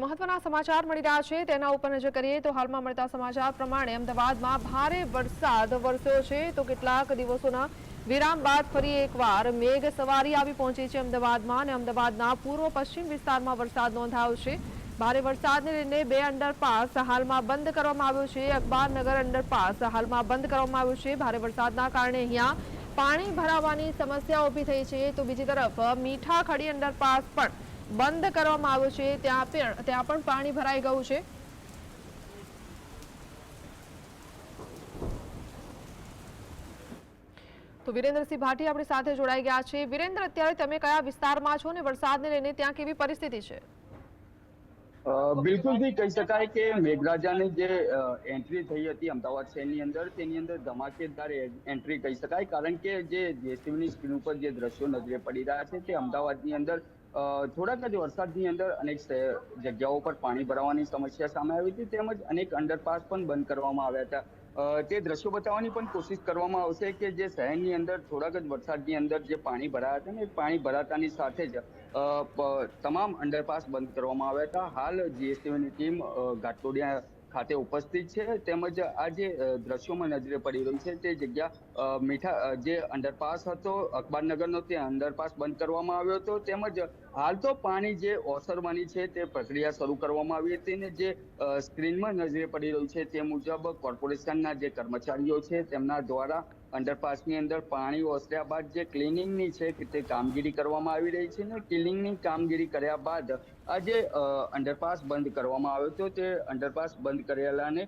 મહત્વના સમાચાર મળી રહ્યા છે. તેના ઉપર નજર કરીએ તો હાલમાં મળતા સમાચાર પ્રમાણે અમદાવાદમાં ભારે વરસાદ વરસ્યો છે. તો કેટલાક દિવસોના વિરામ બાદ ફરી એકવાર મેઘ સવારી આવી પહોંચી છે અમદાવાદમાં અને અમદાવાદના પૂર્વ પશ્ચિમ વિસ્તારમાં વરસાદ નોંધાયો છે. ભારે વરસાદને લઈને બે અંડરપાસ હાલમાં બંધ કરવામાં આવ્યો છે. અખબારનગર અંડરપાસ હાલમાં બંધ કરવામાં આવ્યું છે. ભારે વરસાદના કારણે અહીંયા પાણી ભરાવાની સમસ્યા ઊભી થઈ છે. તો બીજી તરફ મીઠા ખડી અંડરપાસ પણ બંધ કરવામાં આવ્યો છે. ત્યાં ત્યાં પણ પાણી ભરાઈ ગયું છે. તો વિરેન્દ્રસિંહ ભાટી આપણી સાથે જોડાઈ ગયા છે. વિરેન્દ્ર, અત્યારે તમે કયા વિસ્તારમાં છો ને વરસાદને લઈને ત્યાં કેવી પરિસ્થિતિ છે? બિલકુલથી કહી શકાય કે મેઘરાજાની જે એન્ટ્રી થઈ હતી અમદાવાદ શહેરની અંદર, તેની અંદર ધમાકેદાર એન્ટ્રી કહી શકાય. કારણ કે જે જેસીબીની સ્ક્રીન ઉપર જે દ્રશ્યો નજરે પડી રહ્યા છે, તે અમદાવાદની અંદર થોડાક જ વરસાદની અંદર અનેક જગ્યાઓ પર પાણી ભરાવાની સમસ્યા સામે આવી હતી, તેમજ અનેક અંડરપાસ પણ બંધ કરવામાં આવ્યા હતા. તે દ્રશ્યો બતાવવાની પણ કોશિશ કરવામાં આવશે કે જે શહેરની અંદર થોડાક જ વરસાદની અંદર જે પાણી ભરાયા હતા ને પાણી ભરાતાની સાથે જ તમામ અંડરપાસ બંધ કરવામાં આવ્યા હતા. હાલ જીએસટીની ટીમ ઘાટલોડિયા ખાતે ઉપસ્થિત છે. તેમજ આ જે દ્રશ્યોમાં નજરે પડી રહી છે તે જગ્યા મીઠા જે અંડરપાસ હતો અખબારનગરનો તે અંડરપાસ બંધ કરવામાં આવ્યો હતો. તેમજ હાલ તો પાણી જે ઓસરવાની છે તે પ્રક્રિયા શરૂ કરવામાં આવી હતી ને જે સ્ક્રીનમાં નજરે પડી રહ્યું છે તે મુજબ કોર્પોરેશનના જે કર્મચારીઓ છે તેમના દ્વારા અંડરપાસની અંદર પાણી ઓસર્યા બાદ જે ક્લિનિંગની છે તે કામગીરી કરવામાં આવી રહી છે ને ક્લિનિંગની કામગીરી કર્યા બાદ આજે અંડરપાસ બંધ કરવામાં આવ્યો હતો તે અંડરપાસ બંધ કરેલાને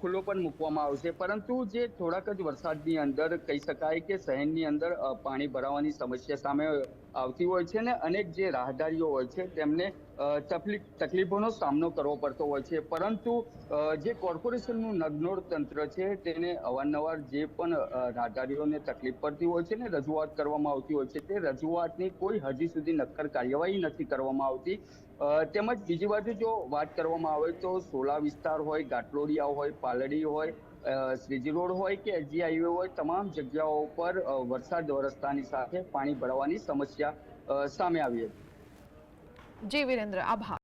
ખુલ્લો પણ મૂકવામાં આવશે. પરંતુ જે થોડાક જ વરસાદની અંદર કહી શકાય કે શહેરની અંદર પાણી ભરાવાની સમસ્યા સામે આવતી હોય છે ને અનેક જે રાહદારીઓ હોય છે તેમને તકલીફ તકલીફોનો સામનો કરવો પડતો હોય છે. પરંતુ જે કોર્પોરેશનનું નગનોર તંત્ર છે તેને અવારનવાર જે પણ રાહદારીઓને તકલીફ પડતી હોય છે ને રજૂઆત કરવામાં આવતી હોય છે તે રજૂઆતની કોઈ હજી સુધી નક્કર કાર્યવાહી નથી કરવામાં આવતી. તેમજ બીજી બાજુ જો વાત કરવામાં આવે તો સોલા વિસ્તાર હોય ગાટલોડિયા હોય, પાલડી હોય શ્રીજી રોડ હોય કે એસજી હાઈવે હોય, તમામ જગ્યાઓ પર વરસાદ વરસતાની સાથે પાણી ભરાવાની સમસ્યા સામે આવી હતી. જી, વિરેન્દ્ર, આભાર.